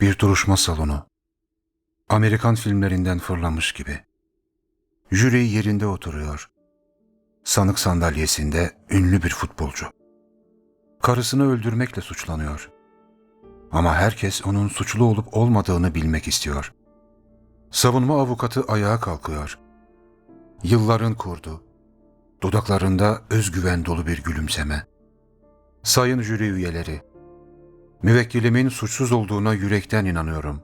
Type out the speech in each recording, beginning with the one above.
Bir duruşma salonu. Amerikan filmlerinden fırlamış gibi. Jüri yerinde oturuyor. Sanık sandalyesinde ünlü bir futbolcu. Karısını öldürmekle suçlanıyor. Ama herkes onun suçlu olup olmadığını bilmek istiyor. Savunma avukatı ayağa kalkıyor. Yılların kurdu. Dudaklarında özgüven dolu bir gülümseme. Sayın jüri üyeleri, müvekkilimin suçsuz olduğuna yürekten inanıyorum.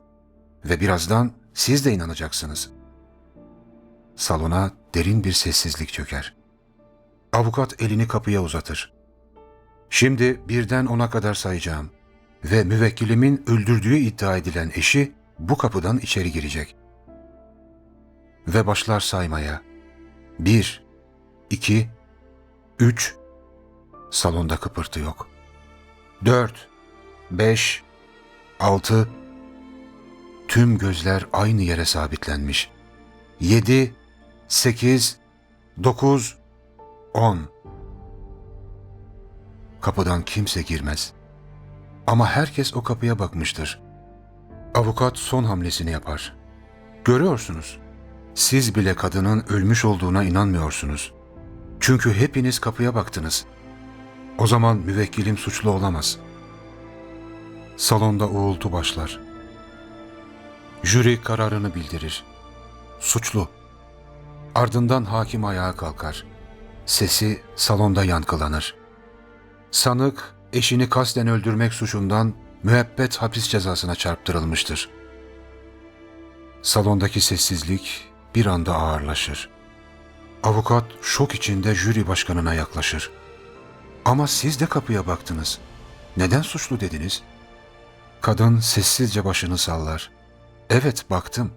Ve birazdan siz de inanacaksınız. Salona derin bir sessizlik çöker. Avukat elini kapıya uzatır. Şimdi birden ona kadar sayacağım ve müvekkilimin öldürdüğü iddia edilen eşi bu kapıdan içeri girecek. Ve başlar saymaya. Bir, iki, üç, salonda kıpırtı yok. Dört, beş, altı, tüm gözler aynı yere sabitlenmiş. Yedi, sekiz, dokuz, on. Kapıdan kimse girmez. Ama herkes o kapıya bakmıştır. Avukat son hamlesini yapar. Görüyorsunuz. Siz bile kadının ölmüş olduğuna inanmıyorsunuz. Çünkü hepiniz kapıya baktınız. O zaman müvekkilim suçlu olamaz. Salonda uğultu başlar. Jüri kararını bildirir. Suçlu. Ardından hakim ayağa kalkar. Sesi salonda yankılanır. Sanık eşini kasten öldürmek suçundan müebbet hapis cezasına çarptırılmıştır. Salondaki sessizlik bir anda ağırlaşır. Avukat şok içinde jüri başkanına yaklaşır. Ama siz de kapıya baktınız. Neden suçlu dediniz? Kadın sessizce başını sallar. Evet baktım.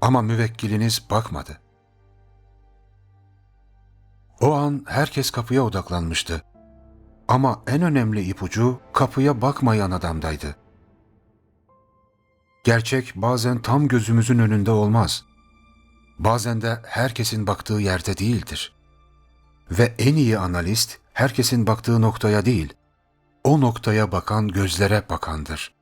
Ama müvekkiliniz bakmadı. O an herkes kapıya odaklanmıştı. Ama en önemli ipucu kapıya bakmayan adamdaydı. Gerçek bazen tam gözümüzün önünde olmaz. Bazen de herkesin baktığı yerde değildir. Ve en iyi analist herkesin baktığı noktaya değil, o noktaya bakan gözlere bakandır.